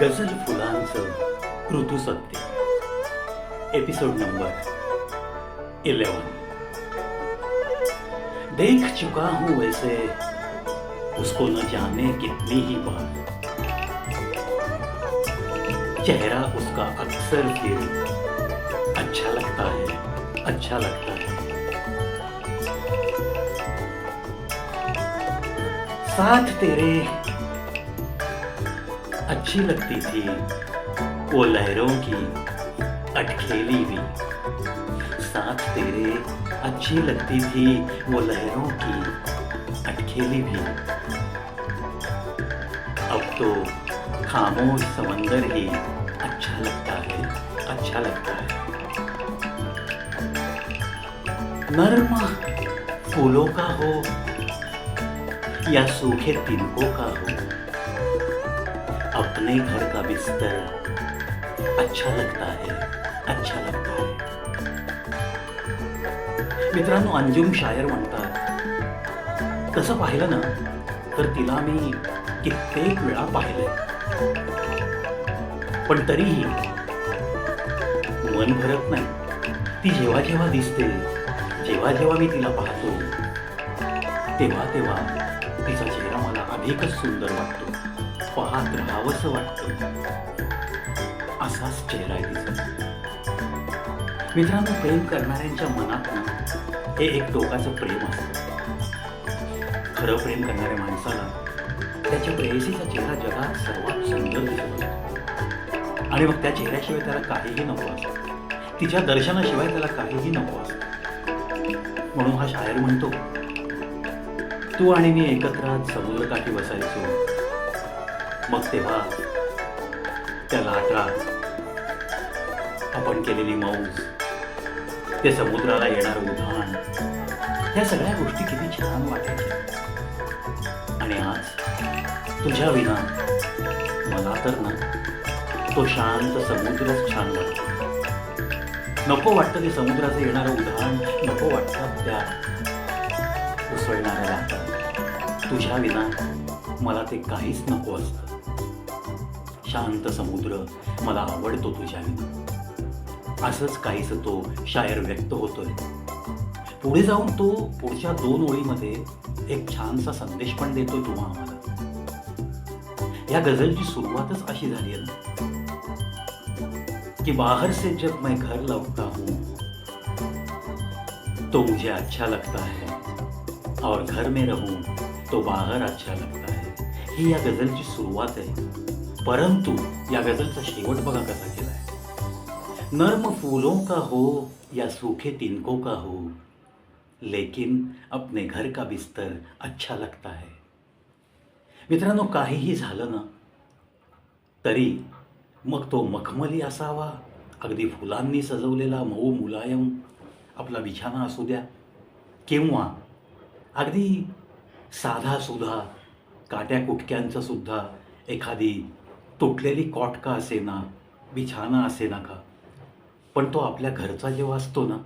गझल फुलांचं ऋतू सत्य एपिसोड नंबर इलेवन देख चुका हूँ वैसे, उसको न जाने कितनी ही बार। चेहरा उसका अक्सर फिर अच्छा लगता है अच्छा लगता है। साथ तेरे अच्छी लगती थी, वो लहरों की अटखेली भी। साथ तेरे अच्छी लगती थी, वो लहरों की अटखेली भी। अब तो खामोश समंदर ही अच्छा लगता है अच्छा लगता है। नर्म फूलों का हो, या सूखे तिनकों का हो अपने घर का बिस्तर। अच्छा लगता है अच्छा लगता है। मित्रांनो अंजुम शायर म्हणतात तसं पाहिलं ना तर तिला मी कित्येक वेळा पाहिलंय. पण तरीही मन भरत नाही. ती जेव्हा जेव्हा दिसते जेव्हा जेव्हा मी तिला पाहतो तेव्हा तेव्हा तिचा चेहरा मला अधिकच सुंदर वाटतो. पाहत राहावंसं वाटतं असाच चेहरा आहे मित्रांनो प्रेम करणाऱ्यांच्या मनात हे एक टोकाचं प्रेम असतं. खरं प्रेम करणाऱ्या माणसाला त्याच्या प्रेयसीचा चेहरा जगात सर्वात सुंदर दिसतो आणि मग त्या चेहऱ्याशिवाय त्याला काहीही नको असतं. तिच्या दर्शनाशिवाय त्याला काहीही नको असतं. म्हणून हा शायर म्हणतो तू आणि मी एकत्र समुद्रकाठी बसायचो. मग तेव्हा त्या लाटा आपण केलेली मौज ते समुद्राला येणार उधाण या सगळ्या गोष्टी किती छान वाटायच्या. आणि आज तुझ्या विना मला तर ना तो शांत समुद्रच छान वाटतो. नको वाटतं ते समुद्राचं येणारं उधाण नको वाटतं त्या उसळणाऱ्या लाटा तुझ्या विना मला ते काहीच नको असतं. शांत समुद्र मला आवडतो तुझ्या असंच काहीच तो शायर व्यक्त होतोय. पुढे जाऊन तो पुढच्या दोन ओळीमध्ये एक छानसा संदेश पण देतोय तुम्हा आम्हाला. या गझलची सुरुवातच अशी झाली आहे ना? कि बाहर से जब मैं घर लौटता हूं. तो मुझे अच्छा लगता है. और घर में रहूं तो बाहर अच्छा लगता है. ही या गझलची सुरुवात आहे. परंतु या गझलचा शेवट बघा कसा केला आहे नर्म फूलों का हो या सूखे तिनकों का हो लेकिन अपने घर का बिस्तर अच्छा लगता है. मित्रांनो काहीही झालं ना तरी मग तो मखमली असावा अगदी फुलांनी सजवलेला मऊ मुलायम आपला बिछाना असू द्या किंवा अगदी साधा सुद्धा काट्या कुटक्यांचं सुद्धा एखादी तुटलेली कॉट का असेना? बिछाना असेना का? पण तो आपल्या घरचा जेव्हा असतो ना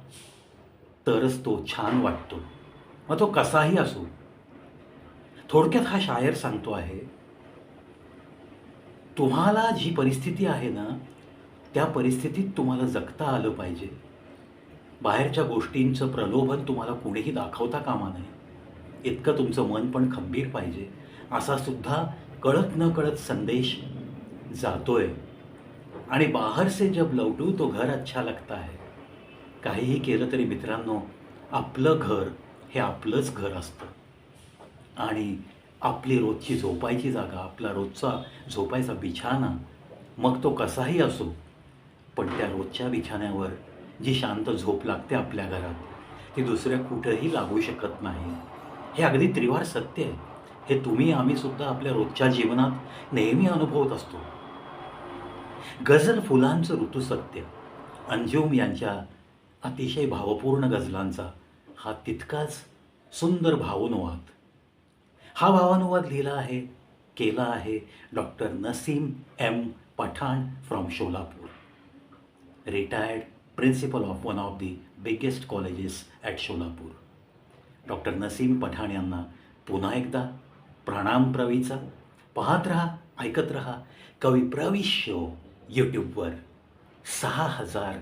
तरच तो छान वाटतो. मग तो कसाही असो थोडक्यात हा शायर सांगतो आहे तुम्हाला जी परिस्थिती आहे ना त्या परिस्थितीत तुम्हाला जगता आलं पाहिजे. बाहेरच्या गोष्टींचं प्रलोभन तुम्हाला कुणीही दाखवता कामा नये. इतकं तुमचं मन पण खंबीर पाहिजे. असा सुद्धा कळत न कळत संदेश जातोय. आणि बाहेर से जब लौटू तो घर अच्छा लगता है काहीही केलं तरी मित्रांनो आपलं घर हे आपलंच घर असतं. आणि आपली रोजची झोपायची जागा आपला रोजचा झोपायचा बिछाना मग तो कसाही असो पण त्या रोजच्या बिछाण्यावर जी शांत झोप लागते आपल्या घरात ती दुसऱ्या कुठंही लागू शकत नाही. हे अगदी त्रिवार सत्य आहे. हे तुम्ही आम्हीसुद्धा आपल्या रोजच्या जीवनात नेहमी अनुभवत असतो. गझल फुलांचं ऋतुसत्य अंजुम यांच्या अतिशय भावपूर्ण गझलांचा हा तितकाच सुंदर भावानुवाद हा भावानुवाद लिहिला आहे केला आहे doctor Naseem M. Pathan from Sholapur. Retired principal of one of the biggest colleges at Sholapur. Doctor Naseem Pathan यांना पुन्हा एकदा प्रणाम प्रवीचा. पाहत रहा ऐकत रहा कवी प्रवी शो हो. यूट्यूबवर सहा हजार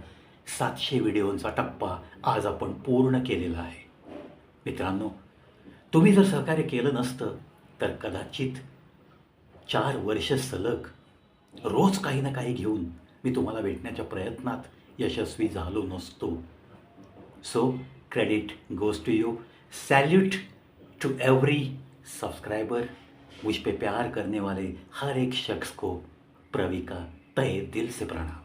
सातशे व्हिडिओंचा टप्पा आज आपण पूर्ण केलेला आहे. मित्रांनो तुम्ही जर सहकार्य केलं नसतं तर कदाचित चार वर्ष सलग रोज काही ना काही घेऊन मी तुम्हाला भेटण्याच्या प्रयत्नात यशस्वी झालो नसतो. So credit goes to you salute to every subscriber मुझ पे प्यार करने वाले हर एक शख्स को प्रवीका तहे दिल से प्रणाम